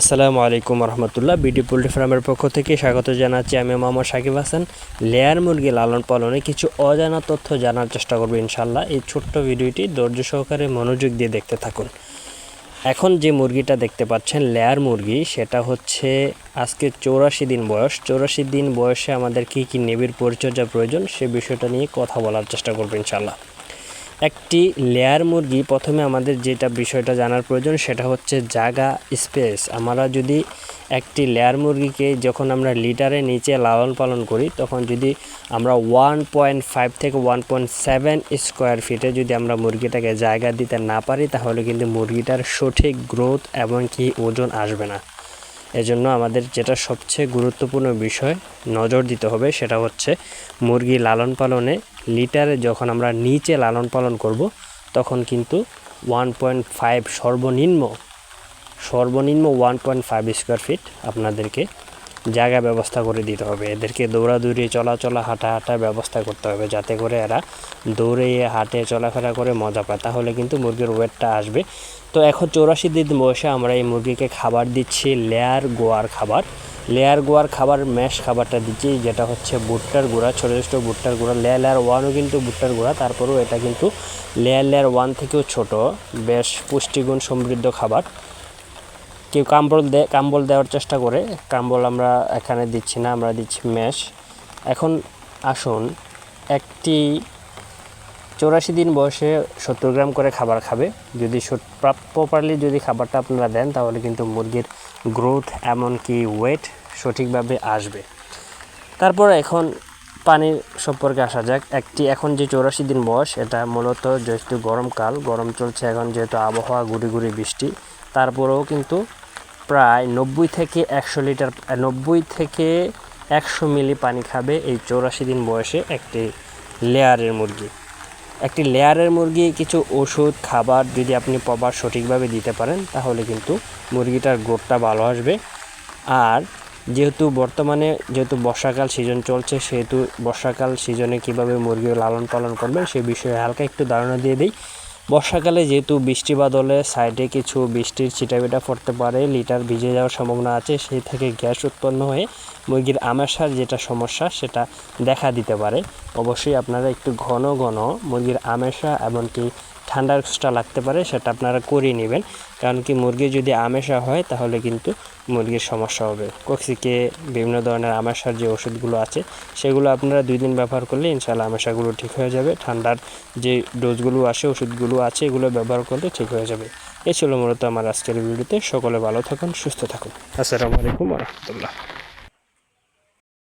আসসালামু আলাইকুম রহমতুল্লাহ। BD poultry ফার্মের পক্ষ থেকে স্বাগত জানাচ্ছি আমি মোহাম্মদ সাকিব হাসান। লেয়ার মুরগি লালন পালনে কিছু অজানা তথ্য জানার চেষ্টা করব ইনশাল্লাহ এই ছোট্ট ভিডিওটি ধৈর্য সহকারে মনোযোগ দিয়ে দেখতে থাকুন। এখন যে মুরগিটা দেখতে পাচ্ছেন, লেয়ার মুরগি, সেটা হচ্ছে আজকে চৌরাশি দিন বয়স। চৌরাশি দিন বয়সে আমাদের কী কী নিবিড় পরিচর্যা প্রয়োজন, সে বিষয়টা নিয়ে কথা বলার চেষ্টা করব ইনশাল্লাহ একটি লেয়ার মুরগি প্রথমে আমাদের যেটা বিষয়টা জানার প্রয়োজন সেটা হচ্ছে জায়গা স্পেস। আমরা যদি একটি লেয়ার মুরগিকে যখন আমরা লিটারের নিচে লালন পালন করি, তখন যদি আমরা ওয়ান পয়েন্ট ফাইভ থেকে ওয়ান পয়েন্ট সেভেন স্কোয়ার ফিটে যদি আমরা মুরগিটাকে জায়গা দিতে না পারি, তাহলে কিন্তু মুরগিটার সঠিক গ্রোথ এবং কি ওজন আসবে না। এজন্য আমাদের যেটা সবচেয়ে গুরুত্বপূর্ণ বিষয় নজর দিতে হবে সেটা হচ্ছে মুরগি লালন পালনে লিটারে যখন আমরা নিচে লালন পালন করব, তখন কিন্তু ওয়ান পয়েন্ট ফাইভ সর্বনিম্ন সর্বনিম্ন one point five square feet আপনাদেরকে জায়গা ব্যবস্থা করে দিতে হবে। এদেরকে দৌড়াদৌড়ি, চলাচলা হাঁটা ব্যবস্থা করতে হবে যাতে করে এরা দৌড়ে, হাঁটে, চলাফেরা করে মজা পায়। তাহলে কিন্তু মুরগির ওয়েটটা আসবে। তো এখন চৌরাশি দিন বয়সে আমরা এই মুরগিকে খাবার দিচ্ছি, লেয়ার গোয়ার খাবার। লেয়ার গোয়ার খাবার, ম্যাশ খাবারটা দিচ্ছি, যেটা হচ্ছে ভুট্টার গুঁড়া, ছোটো ছোটো ভুট্টার গুঁড়া। লেয়ার লেয়ার ওয়ানও কিন্তু ভুট্টার গুঁড়া, তারপরেও এটা কিন্তু লেয়ার লেয়ার ওয়ান থেকেও ছোট, বেশ পুষ্টিগুণ সমৃদ্ধ খাবার। কেউ কাম্বল দেয় কাম্বল দেওয়ার চেষ্টা করে। কাম্বল আমরা এখানে দিচ্ছি না, আমরা দিচ্ছি ম্যাশ এখন আসুন, একটি চৌরাশি দিন বয়সে সত্তর গ্রাম করে খাবার খাবে। যদি প্রপারলি যদি খাবারটা আপনারা দেন, তাহলে কিন্তু মুরগির গ্রোথ এমনকি ওয়েট সঠিকভাবে আসবে। তারপর এখন পানির সম্পর্কে আসা যাক। একটি এখন যে চৌরাশি দিন বয়স, এটা মূলত যেহেতু গরমকাল, গরম চলছে এখন যেহেতু আবহাওয়া গুড়ি গুড়ি বৃষ্টি। তারপরেও কিন্তু প্রায় নব্বই থেকে একশো লিটার, নব্বই থেকে একশো মিলি পানি খাবে এই চৌরাশি দিন বয়সে একটি লেয়ারের মুরগি। একটি লেয়ারের মুরগি কিছু ওষুধ, খাবার যদি আপনি প্রবার সঠিকভাবে দিতে পারেন, তাহলে কিন্তু মুরগিটার গ্রোথটা ভালো আসবে। আর যেহেতু বর্তমানে যেহেতু বর্ষাকাল সিজন চলছে, সেহেতু বর্ষাকাল সিজনে কীভাবে মুরগি লালন পালন করবেন সে বিষয়ে হালকা একটু ধারণা দিয়ে দিই। বর্ষাকালে যেহেতু বৃষ্টি বাদলে সাইডে কিছু বৃষ্টির ছিটাবিটা পড়তে পারে, লিটার ভিজে যাওয়ার সম্ভাবনা আছে, সেই থেকে গ্যাস উৎপন্ন হয়ে মুরগির আমাশার যেটা সমস্যা সেটা দেখা দিতে পারে। অবশ্যই আপনারা একটু ঘন ঘন মুরগির আমেশা এমনকি ঠান্ডার এক্সট্রা লাগতে পারে, সেটা আপনারা করিয়ে নেবেন। কারণ কি মুরগি যদি আমেশা হয়, তাহলে কিন্তু মুরগির সমস্যা হবে। কক্সিকে বিভিন্ন ধরনের আমেশার যে ওষুধগুলো আছে, সেগুলো আপনারা দুই দিন ব্যবহার করলে ইনশাল্লাহ আমেশাগুলো ঠিক হয়ে যাবে। ঠান্ডার যে ডোজগুলো আসে, ওষুধগুলো আছে, এগুলো ব্যবহার করলে ঠিক হয়ে যাবে। এই ছিল মূলত আমার আজকের ভিডিওতে। সকলে ভালো থাকুন, সুস্থ থাকুন। আসসালামু আলাইকুম রহমতুল্লাহ।